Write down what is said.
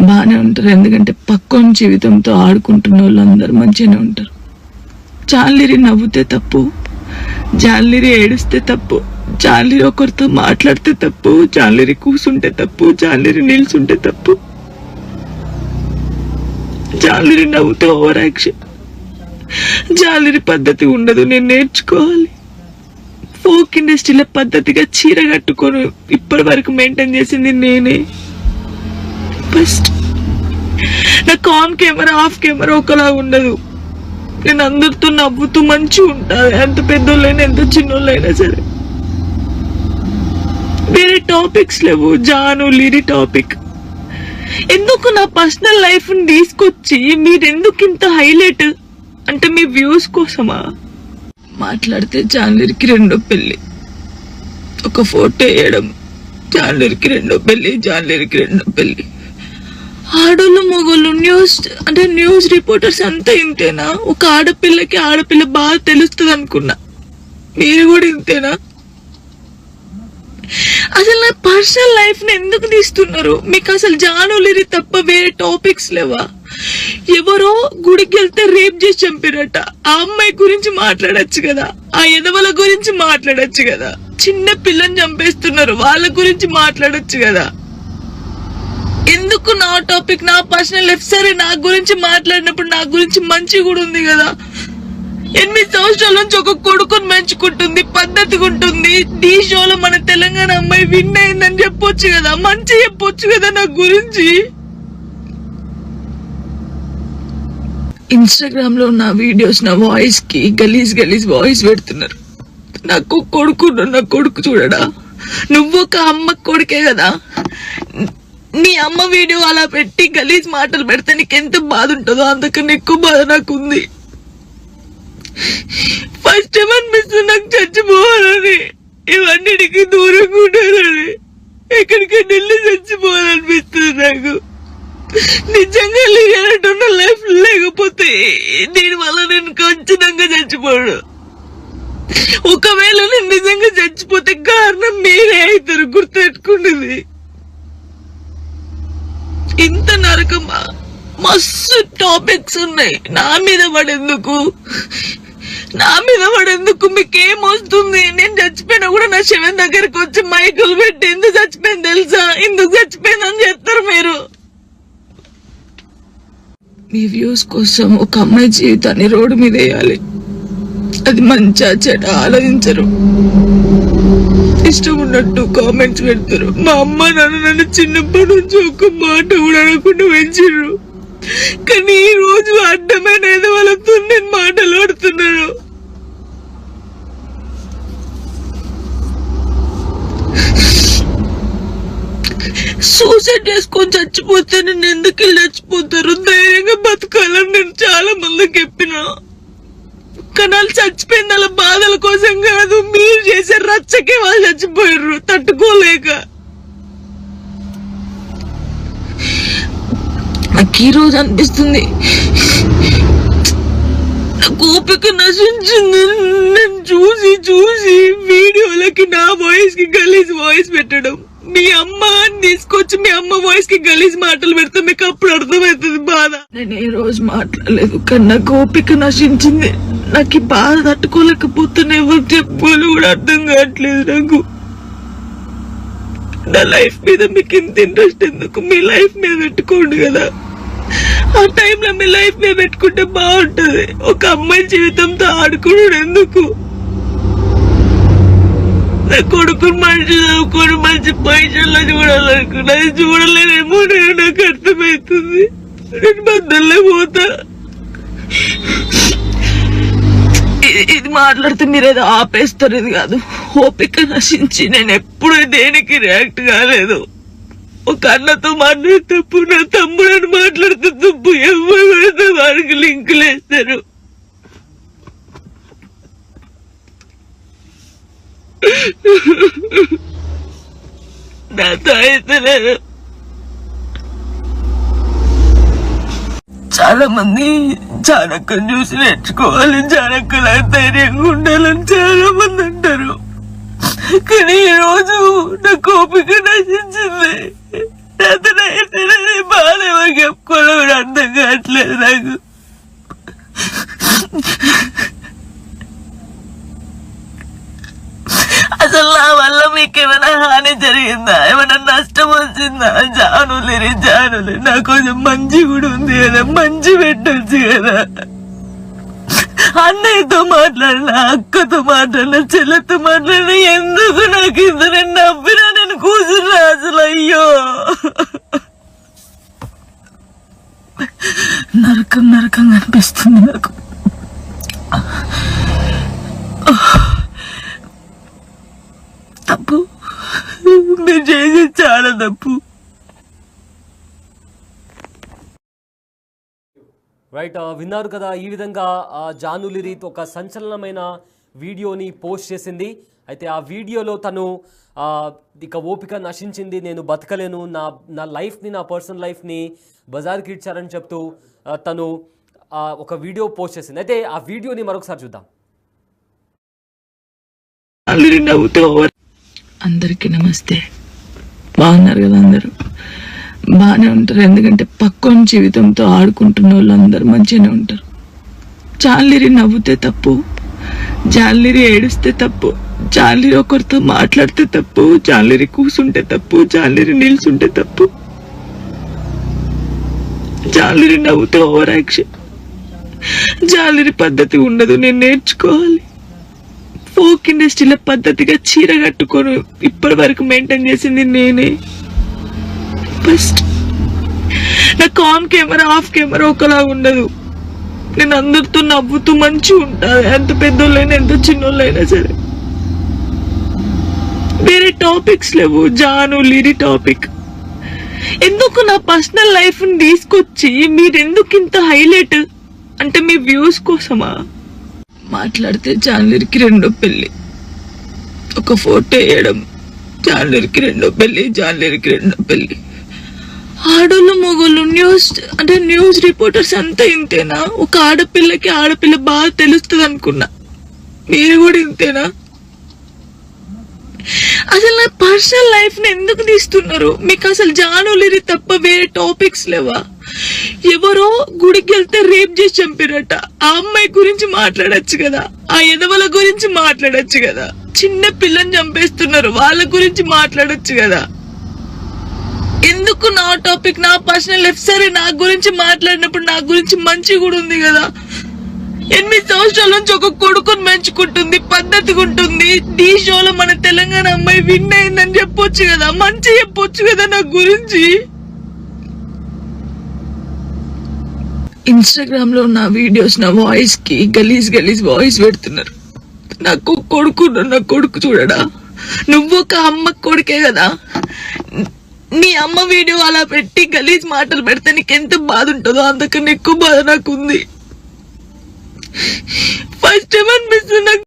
బాగానే ఉంటారు. ఎందుకంటే పక్కన జీవితంతో ఆడుకుంటున్న వాళ్ళు మంచిగానే ఉంటారు. జాలిరి నవ్వుతే తప్పు జాలిరి ఏడుస్తే తప్పు జాలిరి ఒకరితో మాట్లాడితే తప్పు జాలిరి కూసుంటే తప్పు జాలిరి నిల్చుంటే తప్పు. జాలిరి నవ్వుతే ఓవర్ యాక్షన్. జాలిరి పద్ధతి ఉండదు నేను నేర్చుకోవాలి. ఫోక్ ఇండస్ట్రీలో పద్ధతిగా చీర కట్టుకొని ఇప్పటి వరకు మెయింటైన్ చేసింది నేనే. ఫస్ట్ నా కాన్ కెమెరా ఆఫ్ కెమెరా ఒకలా ఉండదు. నేను అందరితో నవ్వుతూ మంచిగా ఉంటాను ఎంత పెద్దోళ్ళైనా ఎంత చిన్నోళ్ళైనా సరే. వేరే టాపిక్స్ లేవు. జాను లిరి టాపిక్ ఎందుకు నా పర్సనల్ లైఫ్ని తీసుకొచ్చి మీరెందుకు ఇంత హైలైట్ అంటే మీ వ్యూస్ కోసమా? మాట్లాడితే జాన్లరికి రెండో పెళ్ళి ఒక ఫోటో వేయడం జాన్లరికి రెండో పెళ్ళి జాన్లరికి రెండో పెళ్ళి ఆడోళ్ళు మొగోళ్ళు న్యూస్ అంటే న్యూస్ రిపోర్టర్స్ అంతా ఇంతేనా? ఒక ఆడపిల్లకి ఆడపిల్ల బాగా తెలుస్తుంది అనుకున్నా మీరు కూడా ఇంతేనా? అసలు నా పర్సనల్ లైఫ్ని ఎందుకు తీస్తున్నారు? మీకు అసలు జానులేరి తప్ప వేరే టాపిక్స్ లేవా? ఎవరో గుడికి వెళ్తే రేప్ చేసి చంపారట. ఆ అమ్మాయి గురించి మాట్లాడచ్చు కదా. ఆ ఎదవల గురించి మాట్లాడచ్చు కదా. చిన్న పిల్లని చంపేస్తున్నారు. వాళ్ళ గురించి మాట్లాడచ్చు కదా. ఎందుకు నా టాపిక్ నా పర్సనల్ లైఫ్ సరే నా గురించి మాట్లాడినప్పుడు నా గురించి మంచి కూడా ఉంది కదా. ఎనిమిది సంవత్సరాల నుంచి ఒక కొడుకుని పెంచుకుంటుంది పద్ధతిగా ఉంటుంది. ఈ షోలో మన తెలంగాణ అమ్మాయి విన్ అయిందని చెప్పొచ్చు కదా. మంచి చెప్పొచ్చు కదా నా గురించి? ఇన్స్టాగ్రామ్లో నా వీడియోస్ నా వాయిస్కి గలీజ్ గలీజ్ వాయిస్ పెడుతున్నారు. నాకు కొడుకు నా కొడుకు చూడడా? నువ్వు ఒక అమ్మ కొడుకే కదా. నీ అమ్మ వీడియో అలా పెట్టి గలీజ్ మాటలు పెడితే నీకు ఎంత బాధ ఉంటుందో అంతకన్నా ఎక్కువ బాధ నాకు ఉంది ఫస్ట్ టైం అనిపిస్తుంది నాకు చచ్చిపోవాలని ఇవన్నిటికీ దూరంగా ఉండాలని. ఎక్కడికైనా వెళ్ళి చచ్చిపోవాలనిపిస్తుంది నాకు. నిజంగా లేనట్టున్న లైఫ్ లేకపోతే దీని వల్ల నేను ఖచ్చితంగా చచ్చిపోడు ఒకవేళ నేను నిజంగా చచ్చిపోతే కారణం మీరే అవుతారు గుర్తు గుర్తెట్టుకున్నది ఇంత నరకమా? మస్తు టాపిక్స్ ఉన్నాయి. నా మీద పడేందుకు? నా మీద పడేందుకు మీకేం వస్తుంది? నేను చచ్చిపోయినా కూడా నా శవం దగ్గరకు వచ్చి మైకులు పెట్టి ఎందుకు చచ్చిపోయింది తెలుసా? ఎందుకు చచ్చిపోయిందని చెప్తారు మీరు. మీ వ్యూస్ కోసం ఒక అమ్మాయి జీవితాన్ని రోడ్డు మీద వేయాలి. అది మంచా చెడ ఆలోచించరు. ఇష్టం ఉన్నట్టు కామెంట్స్ పెడతారు. మా అమ్మ నాన్న నన్ను చిన్నప్పటి నుంచి ఒక మాట కూడా అనకుండా పెంచారు కానీ ఈ రోజు అడ్డమైన ఏదో వాళ్ళతో నేను మాటలు ఆడుతున్నాను. సూసైడ్ చేసుకొని చచ్చిపోతే నేను ఎందుకు చచ్చిపోతారు? ధైర్యంగా బతకాలని నేను చాలా మందికి చెప్పిన. కానీ వాళ్ళు చచ్చిపోయింది వాళ్ళ బాధల కోసం కాదు మీ రచ్చకే వాళ్ళు చచ్చిపోయారు తట్టుకోలేక. నాకు ఈ రోజు అనిపిస్తుంది. నాకు ఓపిక నశించింది నేను చూసి చూసి వీడియోలు వాయిస్కి గలీజ్ వాయిస్ పెట్టడం. మీ అమ్మ అని తీసుకొచ్చి మీ అమ్మ వాయిస్కి గలీజ్ మాటలు పెడితే మీకు అప్పుడు అర్థమవుతుంది బాధ. నేను ఏ రోజు మాట్లాడలేదు కానీ నాకు ఓపిక నశించింది. నాకు ఈ బాధ తట్టుకోలేకపోతున్నా ఎవరు చెప్పుకోవాలి కూడా అర్థం కావట్లేదు నాకు. నా లైఫ్ మీద మీకు ఇంత ఇంట్రెస్ట్ ఎందుకు? మీ లైఫ్ మీద పెట్టుకోండి కదా. ఆ టైంలో మీ లైఫ్ మీద పెట్టుకుంటే బాగుంటది. ఒక అమ్మాయి జీవితంతో ఆడుకోవడం ఎందుకు? కొడుకుని మంచి చదువుకొని మంచి పైసల్లో చూడాలనుకున్నా. అది చూడలేనేమో నేను నాకు అర్థమవుతుంది. నేను బద్దల్లే పోతా. ఇది- మాట్లాడితే మీరు ఏదో ఆపేస్తారు ఇది కాదు. ఓపిక నశించి నేను ఎప్పుడు దేనికి రియాక్ట్ కాలేదు. ఒక అన్నతో మాట్లాడే తప్పు నా తమ్ముడు అని మాట్లాడితే తప్పు ఎవరు పడితే వారికి లింకులు వేస్తారు నాతో అయితే చాలా మంది చాణక్యం చూసి నేర్చుకోవాలి. చాణక్యం ధైర్యంగా ఉండాలని చాలా మంది అంటారు. కానీ ఈ రోజు నా కోపిక నశించింది. అతను అయితే బాధ చెప్పుకోవడం అర్థం కావట్లేదు నాకు. వచ్చిందా జానులేరి జానులే. నా కొంచెం మంచి కూడా ఉంది కదా మంచి పెట్టొచ్చు కదా. అన్నయ్యతో మాట్లాడిన అక్కతో మాట్లాడినా చెల్లెతో మాట్లాడినా ఎందుకు నాకు ఇంత నేను నవ్వినా నేను కూర్చున్నా అసలు అయ్యో. నరకం నరకం కనిపిస్తుంది నాకు. తప్పు. మీరు చేసేది చాలా తప్పు. రైట్ విన్నారు కదా ఈ విధంగా ఆ, జానులి రీత్ ఒక సంచలనమైన వీడియోని పోస్ట్ చేసింది. అయితే ఆ వీడియోలో తను ఇక ఓపిక నశించింది నేను బతకలేను నా నా లైఫ్ని నా పర్సనల్ లైఫ్ని బజార్కి ఇచ్చారని చెప్తూ తను ఒక వీడియో పోస్ట్ చేసింది. అయితే ఆ వీడియోని మరొకసారి చూద్దాం. అందరికీ నమస్తే. బాగున్నారు కదా అందరూ? బాగానే ఉంటారు. ఎందుకంటే పక్కన జీవితంతో ఆడుకుంటున్న వాళ్ళందరూ మంచిగానే ఉంటారు. జాలిరి నవ్వుతే తప్పు జాలిరి ఏడిస్తే తప్పు జాలిరి ఒకరితో మాట్లాడితే తప్పు జాలిరి కూసుంటే తప్పు జాలిరి నిల్చుంటే తప్పు. జాలిరి నవ్వుతే ఓవర్ యాక్షన్. జాలిరి పద్ధతి ఉండదు నేను నేర్చుకోవాలి. ఫోక్ ఇండస్ట్రీలో పద్ధతిగా చీర కట్టుకొని ఇప్పటి వరకు మెయింటైన్ చేసింది నేనే. ఫస్ట్ నాకు ఆన్ కెమెరా ఆఫ్ కెమెరా ఒకలా ఉండదు. నేను అందరితో నవ్వుతూ మంచి ఉంటాను ఎంత పెద్దోళ్ళైనా ఎంత చిన్నోళ్ళైనా సరే. వేరే టాపిక్స్ లేవు. జాను లిరి టాపిక్ ఎందుకు నా పర్సనల్ లైఫ్ని తీసుకొచ్చి మీరెందుకు ఇంత హైలైట్ అంటే మీ వ్యూస్ కోసమా? మాట్లాడితే జాన్లరికి రెండో పెళ్ళి. ఒక ఫోటో వేయడం జాన్లరికి రెండో పెళ్ళి జాన్లరికి రెండో పెళ్ళి. ఆడోళ్ళు మొగోళ్ళు న్యూస్ అంటే న్యూస్ రిపోర్టర్స్ అంతా ఇంతేనా? ఒక ఆడపిల్లకి ఆడపిల్ల బాగా తెలుస్తుంది అనుకున్నా మీరు కూడా ఇంతేనా? అసలు నా పర్సనల్ లైఫ్ని ఎందుకు తీస్తున్నారు? మీకు అసలు జానులిరి తప్ప వేరే టాపిక్స్ లేవా? ఎవరో గుడికి వెళ్తే రేప్ చేసి చంపారట. ఆ అమ్మాయి గురించి మాట్లాడచ్చు కదా. ఆ ఎదవల గురించి మాట్లాడచ్చు కదా. చిన్న పిల్లని చంపేస్తున్నారు. వాళ్ళ గురించి మాట్లాడచ్చు కదా. ఎందుకు నా టాపిక్ నా పర్సనల్ లైఫ్ సరే నా గురించి మాట్లాడినప్పుడు నా గురించి మంచి కూడా ఉంది కదా. ఎనిమిది సంవత్సరాల నుంచి ఒక కొడుకుని మెంచుకుంటుంది పద్ధతిగా ఉంటుంది. ఈ షోలో మన తెలంగాణ అమ్మాయి విన్ అయిందని చెప్పొచ్చు కదా. మంచి చెప్పొచ్చు కదా నా గురించి? ఇన్స్టాగ్రామ్లో నా వీడియోస్ నా వాయిస్కి గలీజ్ గలీజ్ వాయిస్ పెడుతున్నారు. నాకు కొడుకు నా కొడుకు చూడడా? నువ్వు ఒక అమ్మ కొడుకే కదా. నీ అమ్మ వీడియో అలా పెట్టి గలీజ్ మాటలు పెడితే నీకు ఎంత బాధ ఉంటుందో అంతకన్నా ఎక్కువ బాధ నాకుంది. ఫస్ట్ ఏమనిపిస్తుంది నాకు.